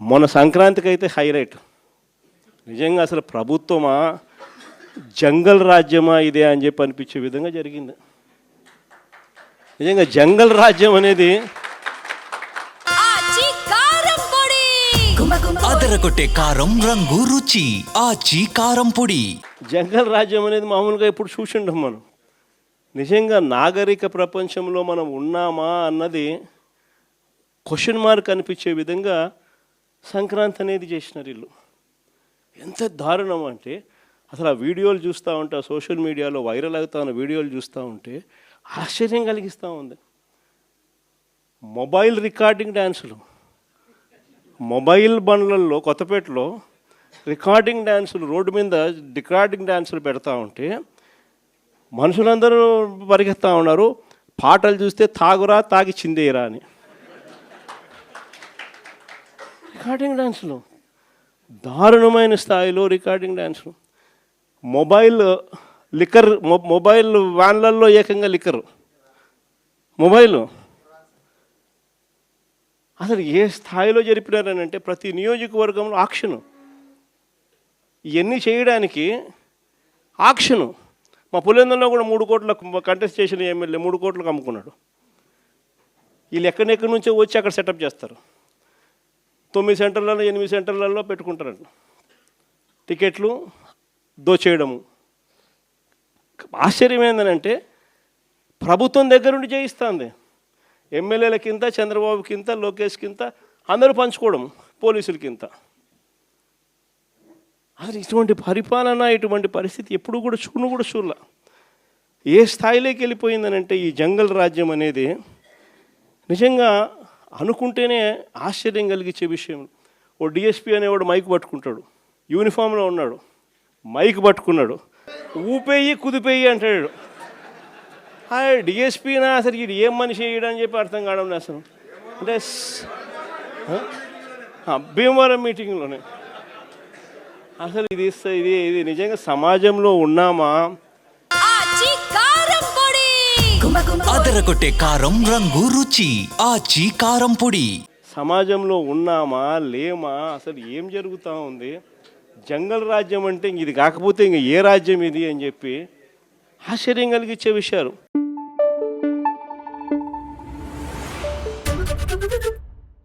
మొన్న సంక్రాంతికి అయితే హైలైట్ నిజంగా అసలు ప్రభుత్వమా జంగల్ రాజ్యమా ఇదే అని చెప్పి అనిపించే విధంగా జరిగింది. నిజంగా జంగల్ రాజ్యం అనేది అదరగొట్టే కారం రంగు రుచి ఆచి కారం పొడి. జంగల్ రాజ్యం అనేది మామూలుగా ఇప్పుడు చూసిండం మనం. నిజంగా నాగరిక ప్రపంచంలో మనం ఉన్నామా అన్నది క్వశ్చన్ మార్క్ అనిపించే విధంగా సంక్రాంతి అనేది చేసినారు వీళ్ళు. ఎంత దారుణం అంటే అసలు ఆ వీడియోలు చూస్తూ ఉంటే ఆ సోషల్ మీడియాలో వైరల్ అవుతా ఉన్న వీడియోలు చూస్తూ ఉంటే ఆశ్చర్యం కలిగిస్తూ ఉంది. మొబైల్ రికార్డింగ్ డ్యాన్సులు మొబైల్ బండ్లలో కొత్తపేటలో రికార్డింగ్ డ్యాన్సులు రోడ్డు మీద రికార్డింగ్ డ్యాన్సులు పెడతా ఉంటే మనుషులందరూ పరిగెత్తా ఉన్నారు. పాటలు చూస్తే తాగురా తాగి చిందేరా అని. రికార్డింగ్ డ్యాన్సులు దారుణమైన స్థాయిలో రికార్డింగ్ డ్యాన్సులు మొబైల్ లిక్కర్ మొ- మొబైల్ వ్యాన్లలో ఏకంగా లిక్కర్. మొబైల్. అసలు ఏ స్థాయిలో జరిపినారని అంటే ప్రతి నియోజకవర్గంలో ఆక్షను. ఇవన్నీ చేయడానికి ఆక్షను. మా పులేందంలో కూడా మూడు కోట్ల కంటెస్ట్ చేసిన ఎమ్మెల్యే మూడు కోట్లకు అమ్ముకున్నాడు. వీళ్ళు ఎక్కడెక్కడి నుంచో వచ్చి అక్కడ సెటప్ చేస్తారు. తొమ్మిది సెంటర్లలో ఎనిమిది సెంటర్లలో పెట్టుకుంటారంట టికెట్లు దోచేయడము. ఆశ్చర్యం ఏంటంటే ప్రభుత్వం దగ్గర నుండి చేయిస్తుంది. ఎమ్మెల్యేల కింద చంద్రబాబు కింద లోకేష్ కింద అందరూ పంచుకోవడం పోలీసుల కింద. అసలు ఇటువంటి పరిపాలన ఇటువంటి పరిస్థితి ఎప్పుడు కూడా చూను కూడా చూడలే. ఏ స్థాయిలోకి వెళ్ళిపోయిందనంటే ఈ జంగల్ రాజ్యం అనేది నిజంగా అనుకుంటేనే ఆశ్చర్యం కలిగించే విషయం. ఓ డిఎస్పి అనేవాడు మైక్ పట్టుకుంటాడు. యూనిఫామ్లో ఉన్నాడు. మైక్ పట్టుకున్నాడు. ఊపేయి కుదిపేయి అంటాడు. డిఎస్పీనా? అసలు ఇది ఏం మనిషి వేయడం అని చెప్పి అర్థం కావడం అసలు. అంటే భీమవరం మీటింగ్లోనే. అసలు ఇది ఇది ఇది నిజంగా సమాజంలో ఉన్నామా? చెదరగొట్టే కారం రంగు రుచి ఆ చీ కారం పొడి. సమాజంలో ఉన్నామా లేమా? అసలు ఏం జరుగుతూ ఉంది? జంగల్ రాజ్యం అంటే ఇది కాకపోతే ఇంక ఏ రాజ్యం ఇది అని చెప్పి ఆశ్చర్యం కలిగించే విషయాలు.